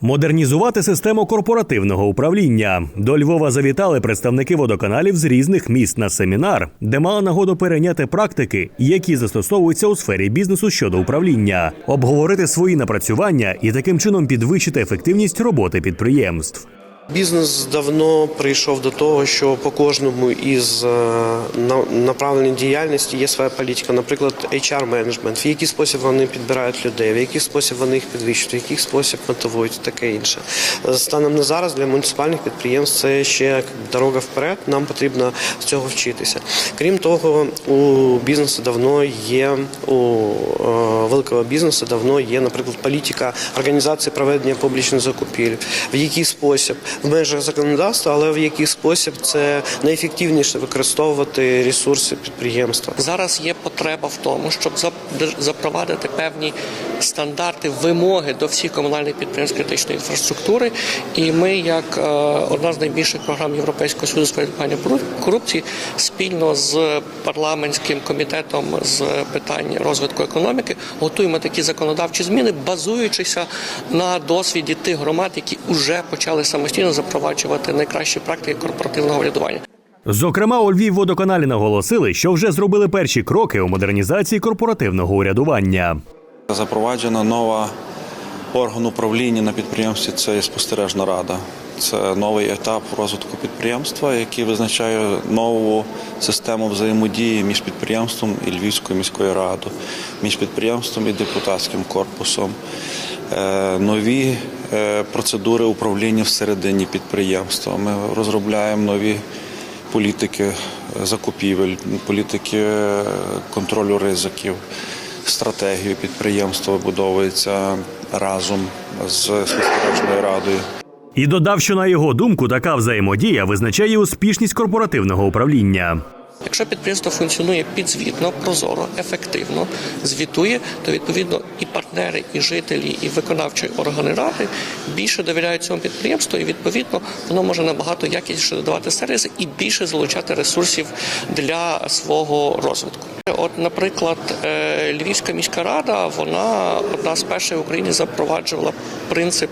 Модернізувати систему корпоративного управління до Львова завітали представники водоканалів з різних міст на семінар, де мали нагоду перейняти практики, які застосовуються у сфері бізнесу щодо управління, обговорити свої напрацювання і таким чином підвищити ефективність роботи підприємств. Бізнес давно прийшов до того, що по кожному із е, направлень діяльності є своя політика. Наприклад, HR-менеджмент, в який спосіб вони підбирають людей, в який спосіб вони їх підвищують, в який спосіб мотивують, таке інше. Е, Станом на зараз для муніципальних підприємств це ще дорога вперед. Нам потрібно з цього вчитися. Крім того, у бізнесу давно є у е, великого бізнесу давно є, наприклад, політика організації проведення публічних закупівель, в який спосіб в межах законодавства, але в який спосіб це найефективніше використовувати ресурси підприємства. Зараз є потреба в тому, щоб зап- запровадити певні стандарти, вимоги до всіх комунальних підприємств критичної інфраструктури. І ми, як е, одна з найбільших програм Європейського союзу з запобігання корупції, спільно з парламентським комітетом з питань розвитку економіки, готуємо такі законодавчі зміни, базуючися на досвіді тих громад, які вже почали самостійно запроваджувати найкращі практики корпоративного врядування. Зокрема, у Львівводоканалі наголосили, що вже зробили перші кроки у модернізації корпоративного урядування. Запроваджена нова орган управління на підприємстві це спостережна рада. Це новий етап розвитку підприємства, який визначає нову систему взаємодії між підприємством і Львівською міською радою, між підприємством і депутатським корпусом, Е, нові процедури управління всередині підприємства. Ми розробляємо нові політики закупівель, політики е, контролю ризиків, стратегію підприємства вибудовується разом з спостережною радою. І додав, що на його думку така взаємодія визначає успішність корпоративного управління. Якщо підприємство функціонує підзвітно, прозоро, ефективно, звітує, то відповідно і партнери, і жителі, і виконавчі органи ради більше довіряють цьому підприємству, і відповідно воно може набагато якісніше додавати сервіси і більше залучати ресурсів для свого розвитку. От, наприклад, е, Львівська міська рада, вона одна з перших в Україні запроваджувала принцип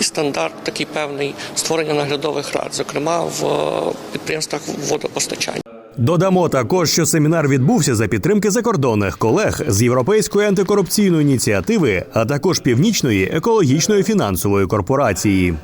і стандарт такий певний створення наглядових рад, зокрема в е, підприємствах водопостачання. Додамо також, що семінар відбувся за підтримки закордонних колег з Європейської антикорупційної ініціативи, а також Північної екологічної фінансової корпорації.